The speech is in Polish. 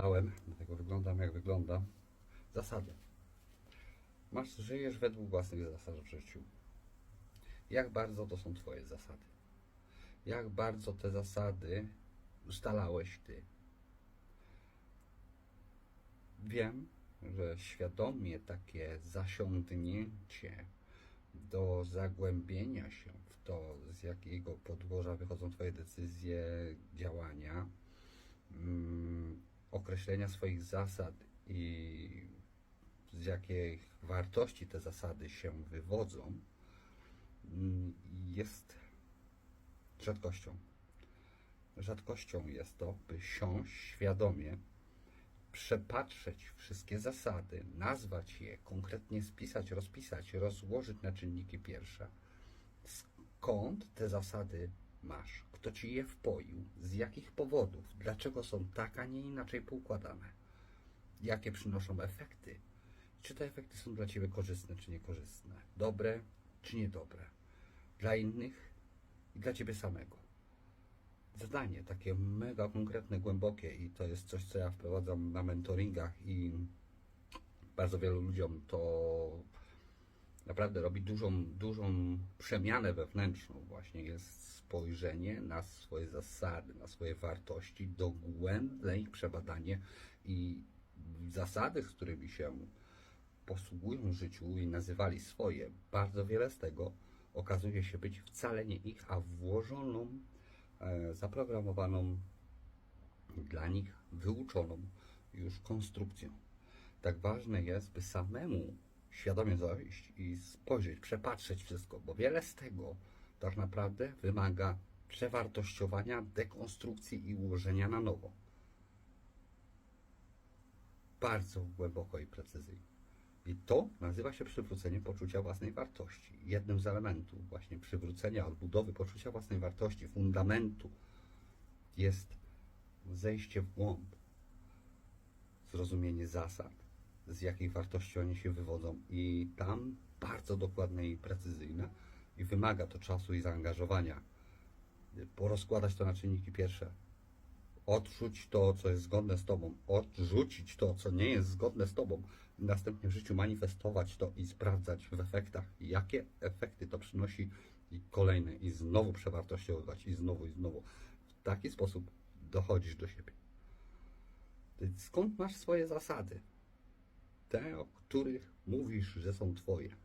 pomyślałem, dlatego wyglądam jak wyglądam. Zasady. Masz, żyjesz według własnych zasad w życiu. Jak bardzo to są Twoje zasady? Jak bardzo te zasady ustalałeś Ty? Wiem, że świadomie takie zasiądnięcie do zagłębienia się w to, z jakiego podłoża wychodzą Twoje decyzje, działania, mm, określenia swoich zasad i z jakich wartości te zasady się wywodzą, mm, jest rzadkością. Rzadkością jest to, by siąść świadomie, przepatrzeć wszystkie zasady, nazwać je, konkretnie spisać, rozpisać, rozłożyć na czynniki pierwsze. Skąd te zasady masz? Kto ci je wpoił? Z jakich powodów? Dlaczego są tak, a nie inaczej poukładane? Jakie przynoszą efekty? Czy te efekty są dla ciebie korzystne, czy niekorzystne? Dobre, czy niedobre? Dla innych i dla ciebie samego zadanie takie mega konkretne, głębokie i to jest coś, co ja wprowadzam na mentoringach i bardzo wielu ludziom to naprawdę robi dużą, dużą przemianę wewnętrzną właśnie jest spojrzenie na swoje zasady, na swoje wartości, dogłębne ich przebadanie i zasady, z którymi się posługują w życiu i nazywali swoje, bardzo wiele z tego okazuje się być wcale nie ich, a włożoną e, zaprogramowaną dla nich, wyuczoną już konstrukcją. Tak ważne jest, by samemu świadomie zajść i spojrzeć, przepatrzeć wszystko, bo wiele z tego tak naprawdę wymaga przewartościowania, dekonstrukcji i ułożenia na nowo. Bardzo głęboko i precyzyjnie. I to nazywa się przywrócenie poczucia własnej wartości. Jednym z elementów właśnie przywrócenia, odbudowy poczucia własnej wartości, fundamentu jest zejście w głąb, zrozumienie zasad, z jakich wartości oni się wywodzą i tam bardzo dokładne i precyzyjne i wymaga to czasu i zaangażowania. Porozkładać to na czynniki pierwsze, odrzuć to, co jest zgodne z Tobą, odrzucić to, co nie jest zgodne z Tobą, następnie w życiu manifestować to i sprawdzać w efektach, jakie efekty to przynosi i kolejne, i znowu przewartościowywać, i znowu, i znowu. W taki sposób dochodzisz do siebie. Skąd masz swoje zasady? Te, o których mówisz, że są Twoje.